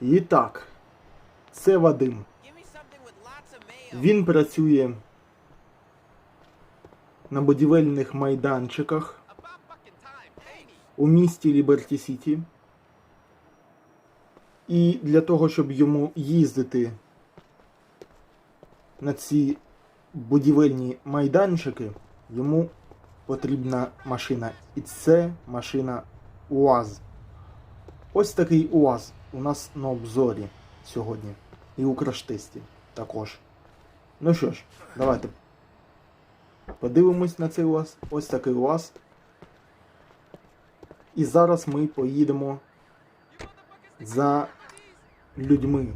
І так, це Вадим. Він працює на будівельних майданчиках у місті Ліберті Сіті. І для того, щоб йому їздити на ці будівельні майданчики, йому потрібна машина. І це машина УАЗ. Ось такий УАЗ у нас на обзорі сьогодні. І у краштисті також. Ну що ж, давайте подивимось на цей УАЗ. Ось такий УАЗ. І зараз ми поїдемо за людьми,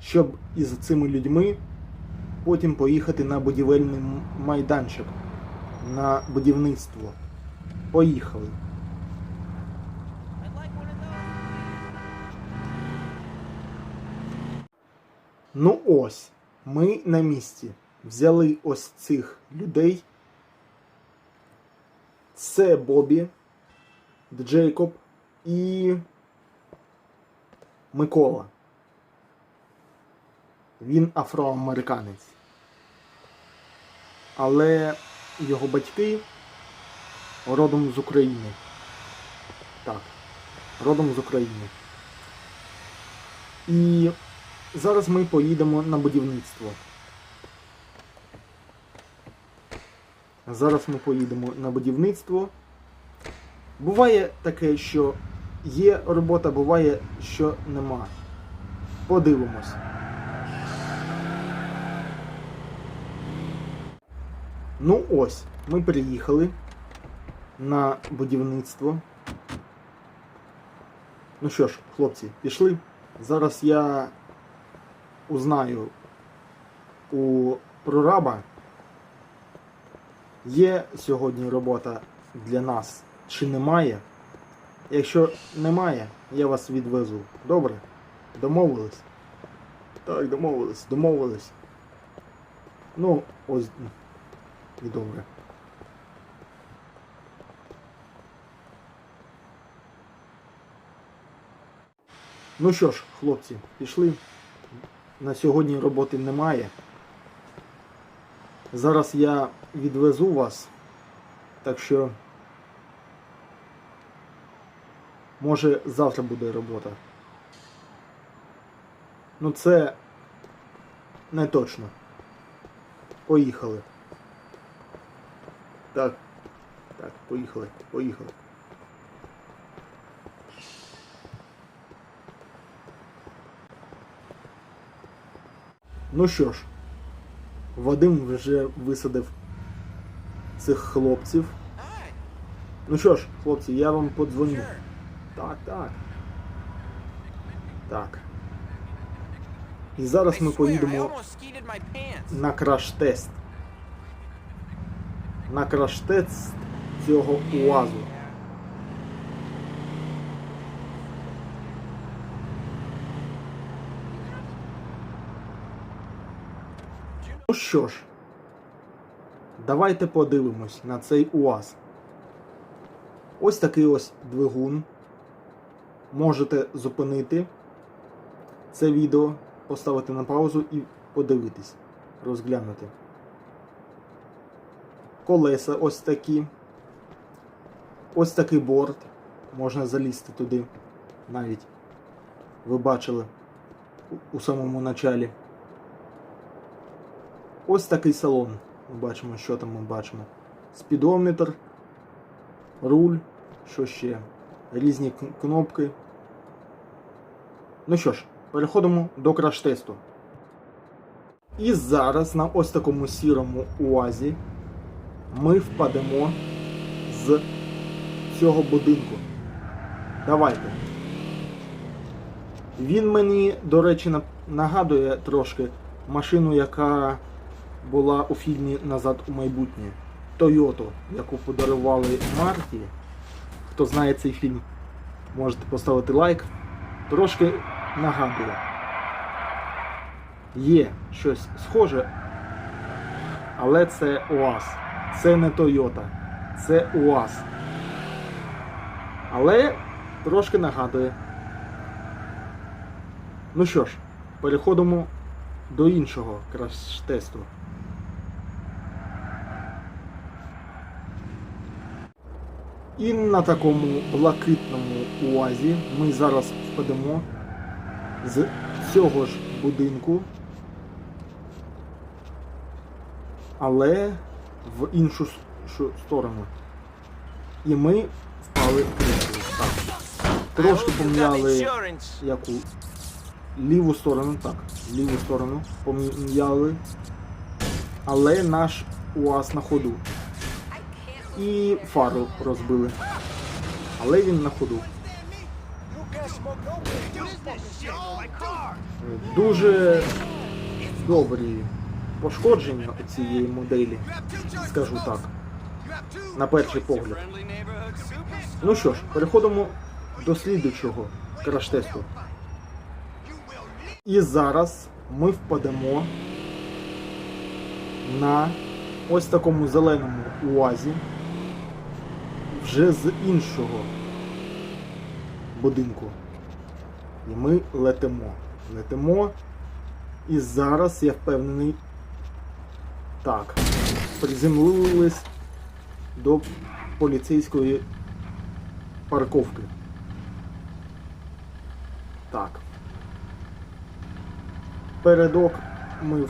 щоб із цими людьми потім поїхати на будівельний майданчик, на будівництво. Поїхали. Ну ось, ми на місці. Взяли ось цих людей. Це Бобі, Джейкоб і Микола. Він афроамериканець. Але його батьки родом з України. Так, родом з України. І Зараз ми поїдемо на будівництво. Зараз ми поїдемо на будівництво. Буває таке, що є робота, буває, що нема. Подивимось. Ну ось, ми приїхали на будівництво. Ну що ж, хлопці, пішли. Зараз я узнаю у прораба, є сьогодні робота для нас чи немає. Якщо немає, я вас відвезу. Добре? Домовились? Так, домовились, домовились. Ну, ось і добре. Ну що ж, хлопці, пішли. На сьогодні роботи немає. Зараз я відвезу вас. Так що. Може завтра буде робота. Ну це не точно. Поїхали. Так. Так, поїхали, поїхали. Ну що ж, Вадим вже висадив цих хлопців. Ну що ж, хлопці, я вам подзвоню. Так, так. Так. І зараз ми поїдемо на краш-тест. На краш-тест цього УАЗу. Ну що ж, давайте подивимось на цей УАЗ. Ось такий ось двигун. Можете зупинити це відео, поставити на паузу і подивитись, розглянути. Колеса ось такі. Ось такий борт. Можна залізти туди навіть. Ви бачили у- самому началі. Ось такий салон. Бачимо, що там ми бачимо. Спідометр, руль, що ще? Різні кнопки. Ну що ж, переходимо до краш-тесту. І зараз на ось такому сірому УАЗі ми впадемо з цього будинку. Давайте. Він мені, до речі, нагадує трошки машину, яка була у фільмі Назад у майбутнє. Тойоту, яку подарували Марті. Хто знає цей фільм, можете поставити лайк. Трошки нагадує. Є щось схоже, але це УАЗ. Це не Тойота. Це УАЗ. Але трошки нагадує. Ну що ж, переходимо до іншого краш-тесту. І на такому блакитному уазі ми зараз впадемо з цього ж будинку, але в іншу сторону. І ми впали кришею. Так. Трошки поміняли яку ліву сторону, так, ліву сторону поміняли, але наш УАЗ на ходу. І фару розбили. Але він на ходу. Дуже добрі пошкодження у цієї моделі, скажу так, на перший погляд. Ну що ж, переходимо до слідуючого краш-тесту. І зараз ми впадемо на ось такому зеленому уазі вже з іншого будинку. І ми летимо. Летимо. І зараз я впевнений. Так. Приземлились до поліцейської парковки. Так. Передок ми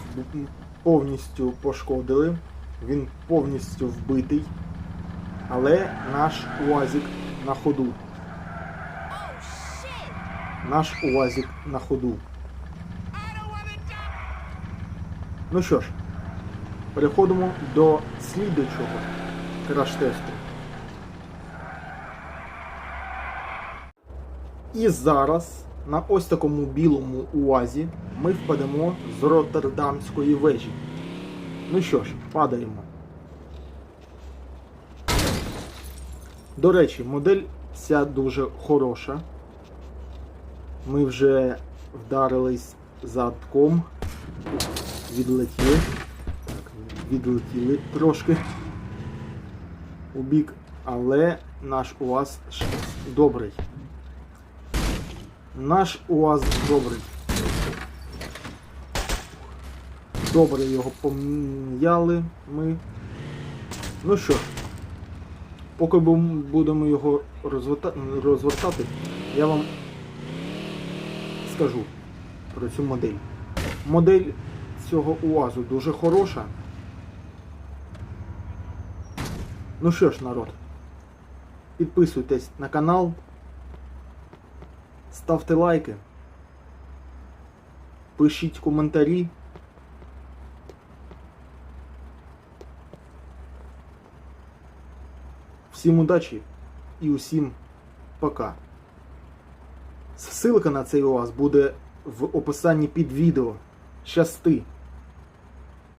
повністю пошкодили. Він повністю вбитий. Але наш УАЗик на ходу. Наш УАЗик на ходу. Ну що ж, переходимо до слідуючого краш-тесту. І зараз на ось такому білому УАЗі ми впадемо з Роттердамської вежі. Ну що ж, падаємо. До речі, модель ця дуже хороша. Ми вже вдарились задком, відлетіли. Так, відлетіли трошки у бік, але наш УАЗ добрий. Наш УАЗ добрий. Добре його поміняли ми. Ну що, ж, поки бу- будемо його розверта- розвертати, я вам скажу про цю модель. Модель цього УАЗу дуже хороша. Ну що ж, народ, підписуйтесь на канал, ставте лайки, пишіть коментарі. Всім удачі і усім пока. Ссылка на цей у вас буде в описанні під відео. Щасти!